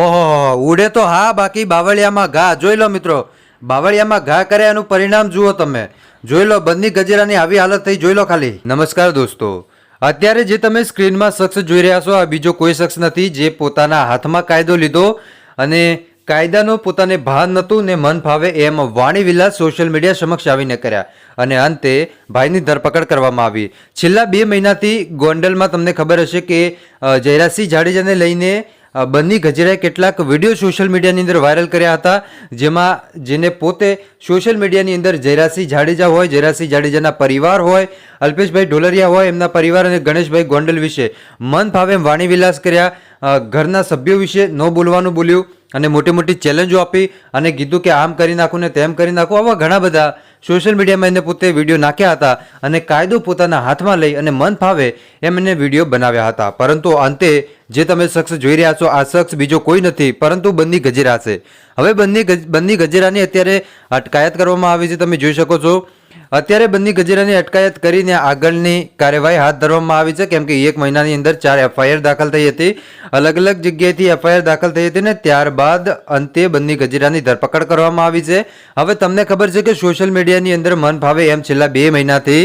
ઓહો, ઉડે તો હા, બાકી બાવળિયામાં ઘા. જોઈ લો મિત્રો, બાવળિયામાં ઘા કરે એનું પરિણામ જુઓ તમે. જોઈ લો બંદી ગજેરાની આવી હાલત થઈ. જોઈ લો ખાલી. નમસ્કાર દોસ્તો. અત્યારે જે તમે સ્ક્રીનમાં શખ્સ જોઈ રહ્યા છો, આ બીજો કોઈ શખ્સ નથી જે પોતાના હાથમાં કાયદો લીધો અને કાયદાનો પોતાને ભાન નહોતું ને મન ફાવે એમ વાણી વિલાસ સોશિયલ મીડિયા સમક્ષ આવીને કર્યા. અને અંતે ભાઈની ધરપકડ કરવામાં આવી. છેલ્લા બે મહિનાથી ગોંડલમાં તમને ખબર હશે કે જયરાસિંહ જાડેજાને લઈને બંની ગજરાએ કેટલાક વીડિયો સોશિયલ મીડિયાની અંદર વાયરલ કર્યા હતા, જેમાં જેને પોતે સોશિયલ મીડિયાની અંદર જયરાસિંહ જાડેજા હોય જયરાસિંહ જાડેજાના પરિવાર હોય, અલ્પેશભાઈ ઢોલરિયા હોય, એમના પરિવાર અને ગણેશભાઈ ગોંડલ વિશે મન ફાવે એમ વાણી વિલાસ કર્યા ઘરના સભ્યો વિશે ન બોલવાનું બોલ્યું અને મોટી મોટી ચેલેન્જો આપી અને કીધું કે આમ કરી નાખું ને તેમ કરી નાખું, આવા ઘણા બધા સોશિયલ મીડિયામાં એને પોતે વીડિયો નાખ્યા હતા અને કાયદો પોતાના હાથમાં લઈ અને મન ફાવે એમ એને વીડિયો બનાવ્યા હતા. પરંતુ અંતે જે તમે શખ્સ જોઈ રહ્યા છો, આ શખ્સ બીજો કોઈ નથી, પરંતુ બંદી ગજેરા છે. હવે ગજ- બંદી ગજેરાની અત્યારે અટકાયત કરવામાં આવી છે, તમે જોઈ શકો છો. અત્યારે બંને ગજેરાની અટકાયત કરીને આગળની કાર્યવાહી હાથ ધરવામાં આવી છે, કેમ કે એક મહિનાની અંદર ચાર એફઆઈઆર દાખલ થઈ હતી. અલગ અલગ જગ્યાએથી એફઆઈઆર દાખલ થઈ હતી ને ત્યારબાદ અંતે બંને ગજેરાની ધરપકડ કરવામાં આવી છે. હવે તમને ખબર છે કે સોશિયલ મીડિયાની અંદર મન ફાવે એમ છેલ્લા બે મહિનાથી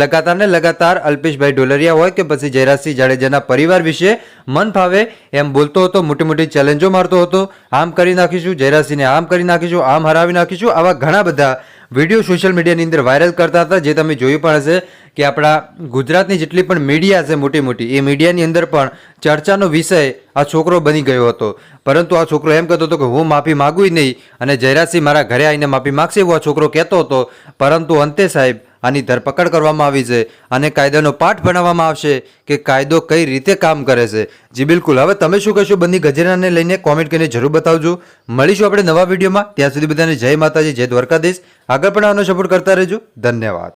લગાતાર ને લગાતાર અલ્પેશભાઈ ઢોલરિયા હોય કે પછી જયરાજસિંહ જાડેજાના પરિવાર વિશે મન ફાવે એમ બોલતો હતો મોટી મોટી ચેલેન્જો મારતો હતો. આમ કરી નાખીશું, જયરાજસિંહને આમ કરી નાખીશું, આમ હરાવી નાખીશું, આવા ઘણા બધા વીડિયો સોશિયલ મીડિયાની અંદર વાયરલ કરતા હતા, જે તમે જોયું પણ હશે કે આપણા ગુજરાતની જેટલી પણ મીડિયા છે મોટી મોટી, એ મીડિયાની અંદર પણ ચર્ચાનો વિષય આ છોકરો બની ગયો હતો. પરંતુ આ છોકરો એમ કહેતો હતો કે હું માફી માગું નહીં અને જયરાજસિંહ મારા ઘરે આવીને માફી માગશે એવો આ છોકરો કહેતો હતો. પરંતુ અંતે સાહેબ આની ધરપકડ કરવામાં આવી છે અને કાયદાનો પાઠ ભણાવવામાં આવશે કે કાયદો કઈ રીતે કામ કરે છે. જી બિલકુલ. હવે તમે શું કહેશો? બંદી ગજેરાને લઈને કોમેન્ટ કરીને જરૂર બતાવજો. મળીશું આપણે નવા વિડીયોમાં. ત્યાં સુધી બધાને જય માતાજી, જય દ્વારકાધીશ. આગળ પણ આનો સપોર્ટ કરતા રહેજો. ધન્યવાદ.